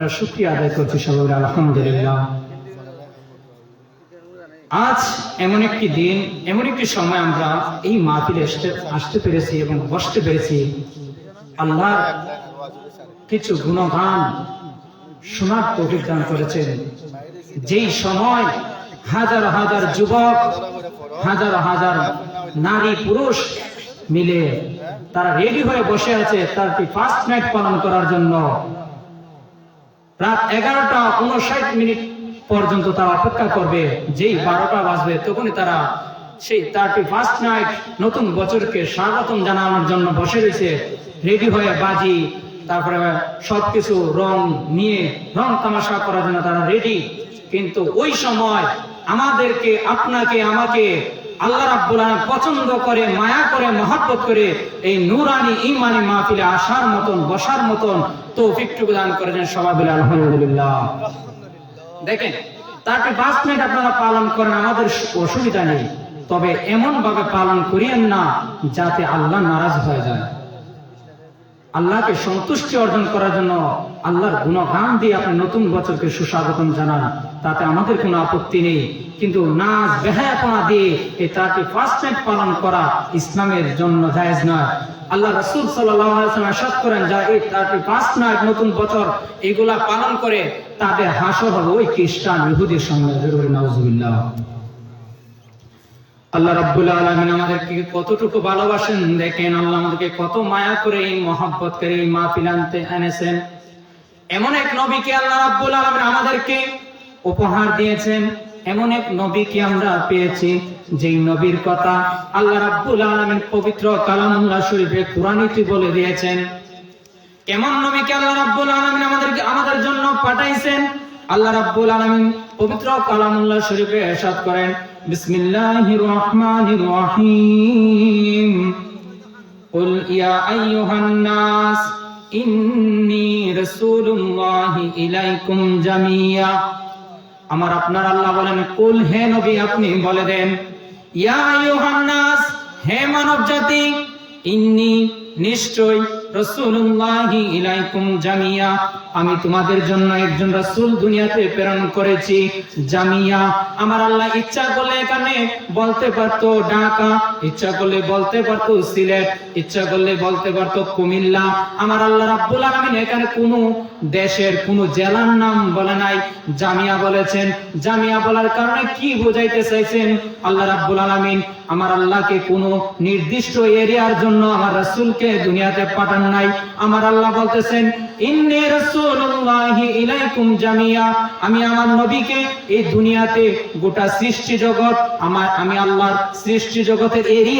শুক্রিয়া আদায় করছি সবাই, আলহামদুলিল্লাহ। আজ এমন একটি দিন, এমন একটি সময় আমরা এই মাহফিলে আসতে পেরেছি এবং বসতে পেরেছি। আল্লাহ কিছু গুণগান শোনার তৌফিক দান করেছেন। যেই সময় হাজার হাজার যুবক, হাজার হাজার নারী, পুরুষ মিলে তারা রেডি হয়ে বসে আছে তার ফার্স্ট নাইট পালন করার জন্য। রাত এগারোটা উনষাট মিনিট পর্যন্ত তারা অপেক্ষা করবে। যেই বারোটা বাজবে, তখনই তারা সেই থার্টি ফার্স্ট নাইট নতুন বছরকে স্বাগতম জানানোর জন্য বসে রয়েছে। রেডি হয়ে বাজি, তারপরে সবকিছু রং নিয়ে রং তামাশা করার জন্য তারা রেডি। কিন্তু ওই সময় আমাদেরকে, আপনাকে, আমাকে আল্লাহ রাব্বুল আলামিন পছন্দ করে, মায়া করে, মহব্বত করে এই নূরানি ইমানি মাহফিলে আসার মতন, বসার মতন তৌফিকটুকু দান করেছেন সবাই বলে আলহামদুলিল্লাহ। দেখেন, তাকে পাঁচ মিনিট আপনারা পালন করেন, আমাদের অসুবিধা নেই। তবে এমন ভাবে পালন করিয়েন না, যাতে আল্লাহ নারাজ হয়ে যায়। আল্লাহকে সন্তুষ্টি অর্জন করার জন্য আল্লাহর গুণগান দিয়ে আপনি নতুন বছরকে সুস্বাগতম জানান। তাতে আমাদের কোনো আপত্তি নেই। কিন্তু নাচ বেহায়াপনা দিয়ে এই তাকে ফার্স্ট নাইট পালন করা ইসলামের জন্য জায়েজ নয়। আল্লাহ রসুল সাল্লাম করেন, যা এই থার্টি ফার্স্ট নাইট নতুন বছর এগুলা পালন করে, তাদের হাসর হবে ওই খ্রিস্টান ইহুদির সঙ্গে জরুরি নজুবিল্লাহ আল্লাহ রাব্বুল আলমিন আমাদেরকে কতটুকু ভালোবাসেন দেখেন, আল্লাহ আমাদেরকে কত মায়া করে এই মহাব্বত করে এই মা আনতে এনেছেন। এমন এক নবীকে আল্লাহ রাব্বুল আলমিন আমাদেরকে উপহার দিয়েছেন। এমন এক নবীকে আমরা পেয়েছি যে নবীর কথা আল্লাহ রাব্বুল আলমিন পবিত্র কালামুল্লাহ শরীফে কোরআনিটি বলে দিয়েছেন। এমন নবীকে আল্লাহ রাব্বুল আলমিন আমাদেরকে, আমাদের জন্য পাঠাইছেন। আল্লাহ রাব্বুল আলমিন পবিত্র কালামুল্লাহ শরীফে এসাদ করেন বিসমিল্লাহির রহমানির রহিম قل يا أيها الناس إني رسول الله إليكم جميعا আমার আপনার আল্লাহ বলেন কুল হে নবী আপনি বলে দেন ইয়া আইয়ুহান নাস হে মানব জাতি ইন্নি নিশ্চয় রসুল্লাহি ইলাইকুম জামিয়া। আমি তোমাদের জন্য একজন রাসূল দুনিয়াতে প্রেরণ করেছি। জামিয়া, আমার আল্লাহ ইচ্ছা করলে এখানে বলতে পারতো ঢাকা, ইচ্ছা করলে বলতে পারতো সিলেট, ইচ্ছা করলে বলতে পারতো কুমিল্লা। আমার আল্লাহ রাব্বুল আলামিন এখানে কোনো দেশের কোনো জেলার নাম বলে নাই। জামিয়া বলেছেন। জামিয়া বলার কারণে কি বোঝাইতে চাইছেন? আল্লাহ রাব্বুল আলামিন আমার আল্লাহকে কোনো নির্দিষ্ট এরিয়ার জন্য আমার রাসূলকে দুনিয়াতে পাঠান নাই। আমার আল্লাহ বলতেছেন, ইন্নি রাসূলুল্লাহি ইলাইকুম জামিয়া। আমি আমার নবীকে এই দুনিয়াতে গোটা সৃষ্টি জগৎ, আমার আমি আল্লাহর সৃষ্টি জগতের এরিয়া